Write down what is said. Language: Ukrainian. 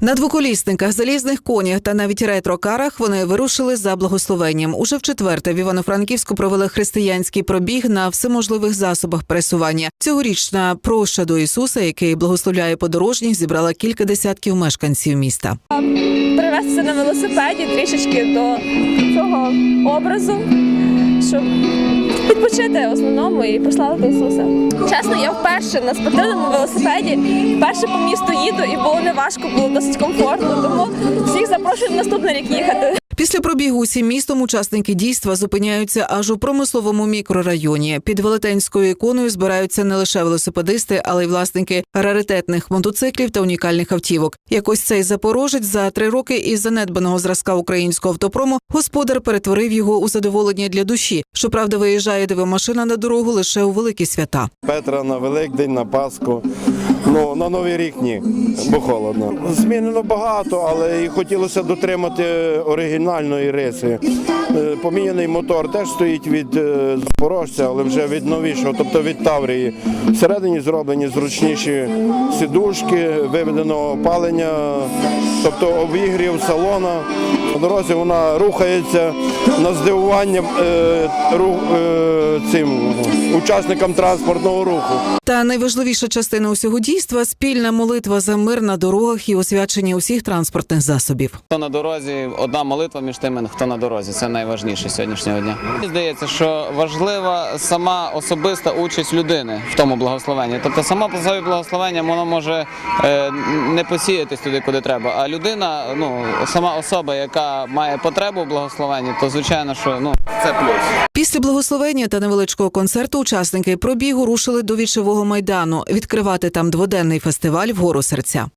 На двоколісниках, залізних конях та навіть ретро-карах вони вирушили за благословенням. Уже в четверте в Івано-Франківську провели християнський пробіг на всеможливих засобах пересування. Цьогорічна проща до Ісуса, який благословляє подорожніх, зібрала кілька десятків мешканців міста. перевестися на велосипеді трішечки до цього образу, щоб відпочити в основному і прославити Ісуса. Чесно, я вперше на спортивному велосипеді, вперше по місту їду і було не важко, було досить комфортно. Тому всіх запрошую на наступний рік їхати. Після пробігу усім містом учасники дійства зупиняються аж у промисловому мікрорайоні. Під велетенською іконою збираються не лише велосипедисти, але й власники раритетних мотоциклів та унікальних автівок. Якось цей запорожець за три роки із занедбаного зразка українського автопрому господар перетворив його у задоволення для душі. Щоправда, виїжджає дивомашина на дорогу лише у великі свята. Петра на Великдень, на Пасху. Ну, на Новий рік ні, бо холодно. Змінено багато, але і хотілося дотримати оригінальної риси. Е, Поміняний мотор теж стоїть від е, Запорожця, але вже від новішого, тобто від Таврії. Всередині зроблені зручніші сідушки, виведено опалення, тобто обігрів салона. По дорозі вона рухається на здивування е, ру- е, цим учасникам транспортного руху. Та найважливіша частина усього дійства спільна молитва за мир на дорогах і освячення усіх транспортних засобів. Хто на дорозі, одна молитва між тими, хто на дорозі. Це найважніше сьогоднішнього дня. Мені здається, що важлива сама особиста участь людини в тому благословенні. Тобто, сама по собі благословення воно може е, не посіятись туди, куди треба. А людина, ну сама особа, яка має потребу в благословенні, то звичайно, що ну це плюс. Після благословення та невеличкого концерту учасники пробігу рушили до вічового майдану відкривати там дводенний фестиваль вгору серця.